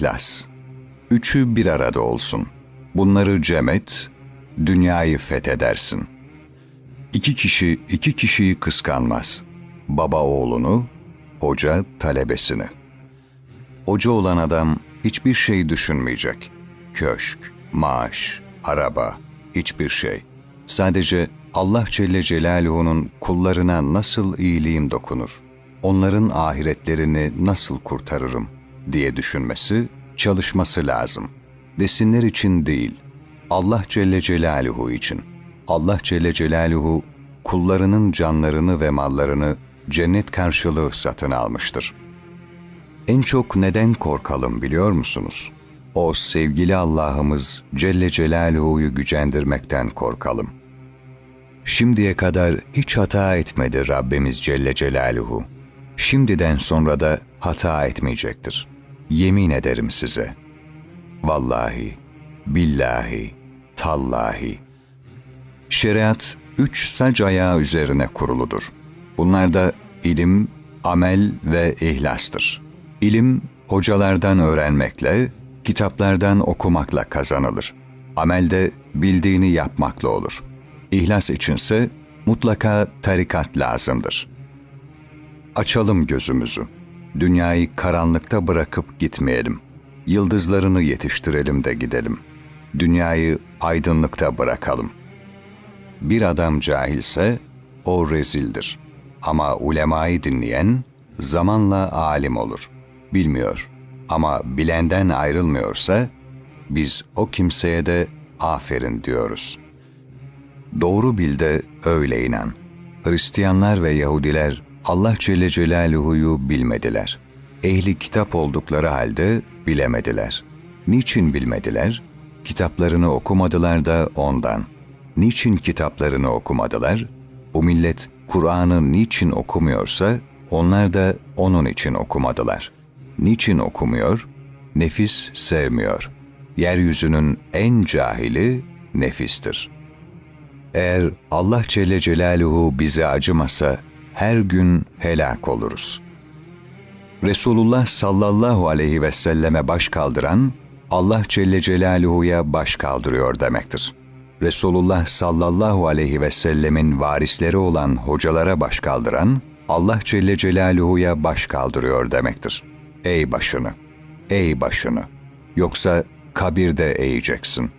ihlas. Üçü bir arada olsun. Bunları cem et, dünyayı fethedersin. İki kişi iki kişiyi kıskanmaz. Baba oğlunu, hoca talebesini. Hoca olan adam hiçbir şey düşünmeyecek. Köşk, maaş, araba, hiçbir şey. Sadece Allah Celle Celaluhu'nun kullarına nasıl iyiliğim dokunur, onların ahiretlerini nasıl kurtarırım diye düşünmesi, çalışması lazım. Desinler için değil, Allah Celle Celaluhu için. Allah Celle Celaluhu kullarının canlarını ve mallarını cennet karşılığı satın almıştır. En çok neden korkalım biliyor musunuz? O sevgili Allah'ımız Celle Celaluhu'yu gücendirmekten korkalım. Şimdiye kadar hiç hata etmedi Rabbimiz Celle Celaluhu. Şimdiden sonra da hata etmeyecektir. Yemin ederim size. Vallahi, billahi, tallahi. Şeriat üç sac ayağı üzerine kuruludur. Bunlar da ilim, amel ve ihlastır. İlim, hocalardan öğrenmekle, kitaplardan okumakla kazanılır. Amelde bildiğini yapmakla olur. İhlas içinse mutlaka tarikat lazımdır. Açalım gözümüzü. Dünyayı karanlıkta bırakıp gitmeyelim. Yıldızlarını yetiştirelim de gidelim. Dünyayı aydınlıkta bırakalım. Bir adam cahilse o rezildir. Ama ulemayı dinleyen zamanla alim olur. Bilmiyor ama bilenden ayrılmıyorsa biz o kimseye de aferin diyoruz. Doğru bil de öyle inan. Hristiyanlar ve Yahudiler Allah Celle Celaluhu'yu bilmediler. Ehli kitap oldukları halde bilemediler. Niçin bilmediler? Kitaplarını okumadılar da ondan. Niçin kitaplarını okumadılar? Bu millet Kur'an'ı niçin okumuyorsa onlar da onun için okumadılar. Niçin okumuyor? Nefis sevmiyor. Yeryüzünün en cahili nefistir. Eğer Allah Celle Celaluhu bize acımasa her gün helak oluruz. Resulullah sallallahu aleyhi ve selleme baş kaldıran Allah Celle Celaluhu'ya baş kaldırıyor demektir. Resulullah sallallahu aleyhi ve sellemin varisleri olan hocalara baş kaldıran Allah Celle Celaluhu'ya baş kaldırıyor demektir. Ey başını, ey başını. Yoksa kabirde eğeceksin.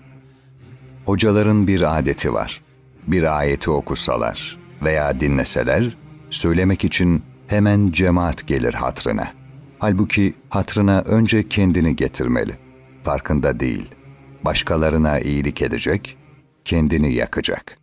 Hocaların bir adeti var. Bir ayeti okusalar veya dinleseler, söylemek için hemen cemaat gelir hatrına. Halbuki hatrına önce kendini getirmeli. Farkında değil. Başkalarına iyilik edecek, kendini yakacak.''